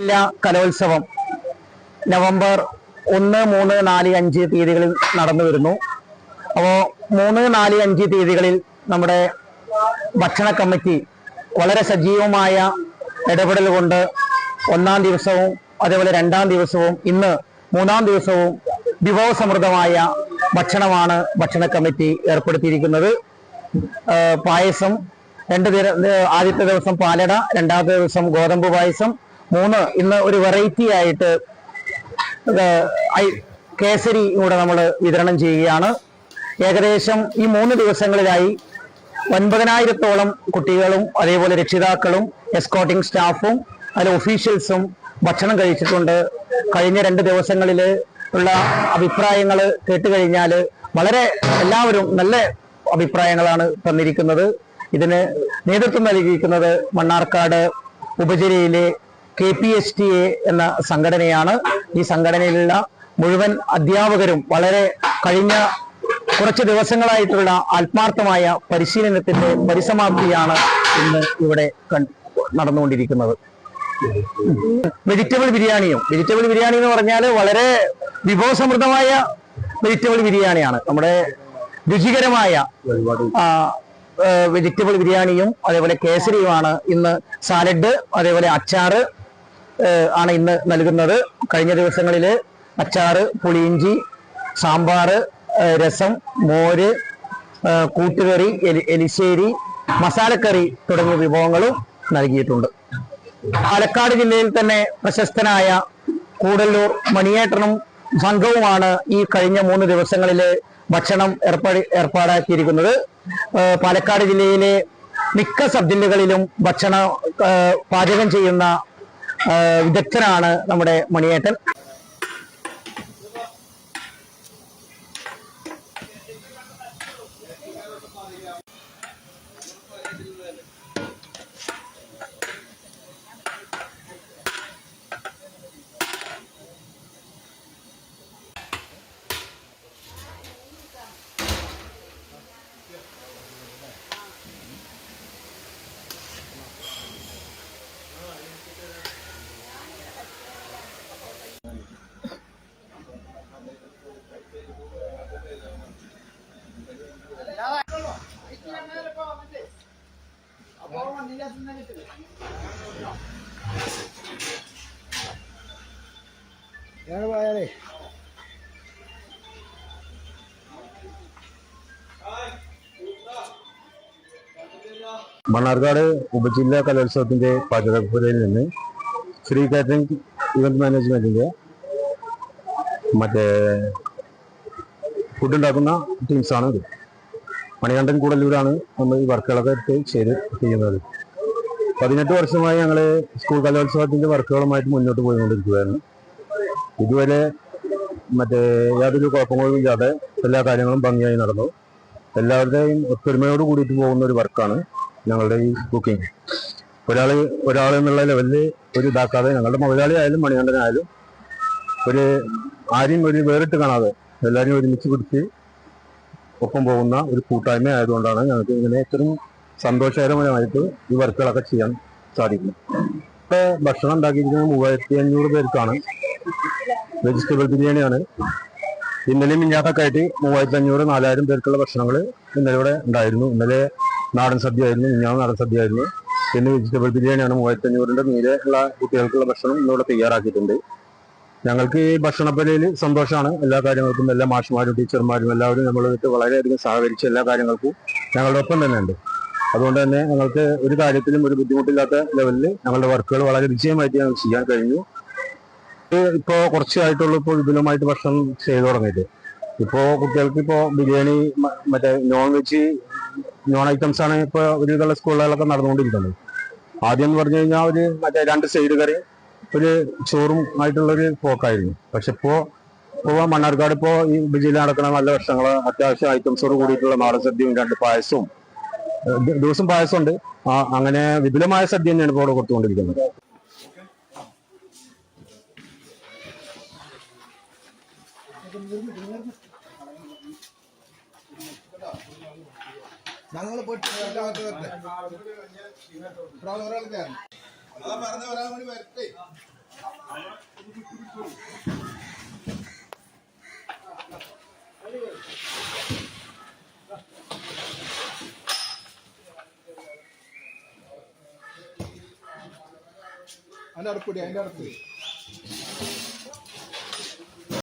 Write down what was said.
ജില്ലാ കലോത്സവം. നവംബർ ഒന്ന് മൂന്ന് നാല് അഞ്ച് തീയതികളിൽ നടന്നു വരുന്നു. അപ്പോൾ മൂന്ന് നാല് അഞ്ച് തീയതികളിൽ നമ്മുടെ ഭക്ഷണ കമ്മിറ്റി വളരെ സജീവമായ ഇടപെടൽ കൊണ്ട് ഒന്നാം ദിവസവും അതേപോലെ രണ്ടാം ദിവസവും ഇന്ന് മൂന്നാം ദിവസവും വിഭവസമൃദ്ധമായ ഭക്ഷണമാണ് ഭക്ഷണ കമ്മിറ്റി ഏർപ്പെടുത്തിയിരിക്കുന്നത്. പായസം രണ്ട് ആദ്യത്തെ ദിവസം പാലട രണ്ടാമത്തെ ദിവസം ഗോതമ്പ് പായസം മൂന്ന് ഇന്ന് ഒരു വെറൈറ്റി ആയിട്ട് കേസരി കൂടെ നമ്മൾ വിതരണം ചെയ്യുകയാണ്. ഏകദേശം ഈ മൂന്ന് ദിവസങ്ങളിലായി ഒൻപതിനായിരത്തോളം കുട്ടികളും അതേപോലെ രക്ഷിതാക്കളും എസ്കോട്ടിംഗ് സ്റ്റാഫും അതിൽ ഒഫീഷ്യൽസും ഭക്ഷണം കഴിച്ചിട്ടുണ്ട്. കഴിഞ്ഞ രണ്ട് ദിവസങ്ങളിൽ ഉള്ള അഭിപ്രായങ്ങൾ കേട്ടുകഴിഞ്ഞാൽ വളരെ എല്ലാവരും നല്ല അഭിപ്രായങ്ങളാണ് തന്നിരിക്കുന്നത്. ഇതിന് നേതൃത്വം നൽകിയിരിക്കുന്നത് Mannarkkad ഉപജില്ലയിലെ K P S T A എന്ന സംഘടനയാണ് ഈ സംഘടനയിലുള്ള മുഴുവൻ അധ്യാപകരും വളരെ കഴിഞ്ഞ കുറച്ച് ദിവസങ്ങളായിട്ടുള്ള ആത്മാർത്ഥമായ പരിശീലനത്തിന്റെ പരിസമാപ്തിയാണ് ഇന്ന് ഇവിടെ നടന്നുകൊണ്ടിരിക്കുന്നത്. വെജിറ്റബിൾ ബിരിയാണിയും വെജിറ്റബിൾ ബിരിയാണി എന്ന് പറഞ്ഞാൽ വളരെ വിഭവസമൃദ്ധമായ വെജിറ്റബിൾ ബിരിയാണിയാണ്. നമ്മുടെ രുചികരമായ വെജിറ്റബിൾ ബിരിയാണിയും അതേപോലെ കേസരിയുമാണ് ഇന്ന് സാലഡ് അതേപോലെ അച്ചാറ് ആണ് ഇന്ന് നൽകുന്നത്. കഴിഞ്ഞ ദിവസങ്ങളിൽ അച്ചാറ് പുളിയിഞ്ചി സാമ്പാർ രസം മോര് കൂട്ടുകറി എലി- എലിശ്ശേരി മസാലക്കറി തുടങ്ങിയ വിഭവങ്ങളും നൽകിയിട്ടുണ്ട്. പാലക്കാട് ജില്ലയിൽ തന്നെ പ്രശസ്തനായ കൂടല്ലൂർ മണിയേട്ടനും സംഘവുമാണ് ഈ കഴിഞ്ഞ മൂന്ന് ദിവസങ്ങളിലെ ഭക്ഷണം ഏർപ്പാടി ഏർപ്പാടാക്കിയിരിക്കുന്നത്. പാലക്കാട് ജില്ലയിലെ മിക്ക സബ് ജില്ലകളിലും ഭക്ഷണം പാചകം ചെയ്യുന്ന വിദഗ്ധനാണ് നമ്മുടെ മണിയേട്ടൻ. ഞാൻ പോയാലേ മണ്ണാർക്കാട് ഉപജില്ലാ കലോത്സവത്തിന്റെ പാചകപ്പുരയിൽ നിന്ന് ശ്രീ കാറ്ററിംഗ് ഇവന്റ് മാനേജ്മെന്റിന്റെ മറ്റേ ഫുഡ് ഉണ്ടാക്കുന്ന ടീംസാണ് ഇത്. മണികണ്ഠൻ കൂടല്ലൂരാണ് നമ്മൾ ഈ വർക്കുകളൊക്കെ എടുത്ത് ചെയ്ത് ചെയ്യുന്നത്. പതിനെട്ട് വർഷമായി ഞങ്ങൾ സ്കൂൾ കലോത്സവത്തിന്റെ വർക്കുകളുമായിട്ട് മുന്നോട്ട് പോയിക്കൊണ്ടിരിക്കുകയാണ്. ഇതുവരെ മറ്റേ യാതൊരു കുഴപ്പങ്ങളും ഇല്ലാതെ എല്ലാ കാര്യങ്ങളും ഭംഗിയായി നടന്നു. എല്ലാവരുടെയും ഒത്തൊരുമയോട് കൂടിയിട്ട് പോകുന്ന ഒരു വർക്കാണ് ഞങ്ങളുടെ ഈ കുക്കിംഗ് ഒരാൾ ഒരാൾ എന്നുള്ള ലെവലിൽ ഒരു ഇതാക്കാതെ ഞങ്ങളുടെ മുതലാളി ആയാലും മണികണ്ഠനായാലും ഒരു ആരെയും ഒരു വേറിട്ട് കാണാതെ എല്ലാവരും ഒരുമിച്ച് പിടിച്ച് ഒപ്പം പോകുന്ന ഒരു കൂട്ടായ്മ ആയതുകൊണ്ടാണ് ഞങ്ങൾക്ക് ഇങ്ങനെ ഇത്രയും സന്തോഷകരമായിട്ട് ഈ വർക്കുകളൊക്കെ ചെയ്യാൻ സാധിക്കും. ഇപ്പൊ ഭക്ഷണം ഉണ്ടാക്കിയിരിക്കുന്നത് മൂവായിരത്തി അഞ്ഞൂറ് പേർക്കാണ് വെജിറ്റബിൾ ബിരിയാണിയാണ്. ഇന്നലെ മിഞ്ഞാത്തൊക്കെ ആയിട്ട് മൂവായിരത്തി അഞ്ഞൂറ് നാലായിരം പേർക്കുള്ള ഭക്ഷണങ്ങൾ ഇന്നലെ ഇവിടെ ഉണ്ടായിരുന്നു. ഇന്നലെ നാടൻ സദ്യ ആയിരുന്നു മിഞ്ഞാന്ന് നാടൻ സദ്യ ആയിരുന്നു പിന്നെ വെജിറ്റബിൾ ബിരിയാണിയാണ് മൂവായിരത്തി അഞ്ഞൂറിന്റെ മീതെ ഉള്ള കുട്ടികൾക്കുള്ള ഭക്ഷണം ഇന്നിവിടെ തയ്യാറാക്കിയിട്ടുണ്ട്. ഞങ്ങൾക്ക് ഈ ഭക്ഷണപ്പലയിൽ സന്തോഷമാണ്. എല്ലാ കാര്യങ്ങൾക്കും എല്ലാ മാഷുമാരും ടീച്ചർമാരും എല്ലാവരും നമ്മളുമായിട്ട് വളരെയധികം സഹകരിച്ച് എല്ലാ കാര്യങ്ങൾക്കും ഞങ്ങളുടെ ഒപ്പം തന്നെ ഉണ്ട് അതുകൊണ്ട് തന്നെ ഞങ്ങൾക്ക് ഒരു കാര്യത്തിലും ഒരു ബുദ്ധിമുട്ടില്ലാത്ത ലെവലിൽ ഞങ്ങളുടെ വർക്കുകൾ വളരെ വിജയമായിട്ട് ഞങ്ങൾ ചെയ്യാൻ കഴിഞ്ഞു. ഇപ്പോൾ ഇപ്പോ കുറച്ചായിട്ടുള്ളൂ ഇപ്പോൾ വിപുലമായിട്ട് ഭക്ഷണം ചെയ്തു തുടങ്ങിയിട്ട്. ഇപ്പോൾ കുട്ടികൾക്ക് ഇപ്പോൾ ബിരിയാണി മറ്റേ നോൺ വെജ് നോൺ ഐറ്റംസ് ആണ് ഇപ്പൊ ഒരുവിധമുള്ള സ്കൂളുകളൊക്കെ നടന്നുകൊണ്ടിരിക്കുന്നത്. ആദ്യം എന്ന് പറഞ്ഞു കഴിഞ്ഞാൽ ഒരു മറ്റേ രണ്ട് സൈഡ് കറി ഒരു ചോറും ആയിട്ടുള്ളൊരു പോക്കായിരുന്നു പക്ഷെ ഇപ്പോൾ ഇപ്പോൾ മണ്ണാർക്കാട് ഇപ്പോൾ ഈ ജില്ല നടക്കുന്ന നല്ല ഭക്ഷണങ്ങൾ അത്യാവശ്യം ഐറ്റംസോട് കൂടിയിട്ടുള്ള നാടൻ സദ്യയും രണ്ട് പായസവും ദിവസം പായസമുണ്ട്. ആ അങ്ങനെ വിപുലമായ സദ്യ തന്നെയാണ് ഇപ്പോൾ ഇവിടെ കൊടുത്തുകൊണ്ടിരിക്കുന്നത് ഞങ്ങൾ പോയിട്ട് അതാ പറഞ്ഞ ഒരാൾ കൂടി വരട്ടെ. അതിന്റെ അടുപ്പിടി അതിന്റെ അടുത്ത്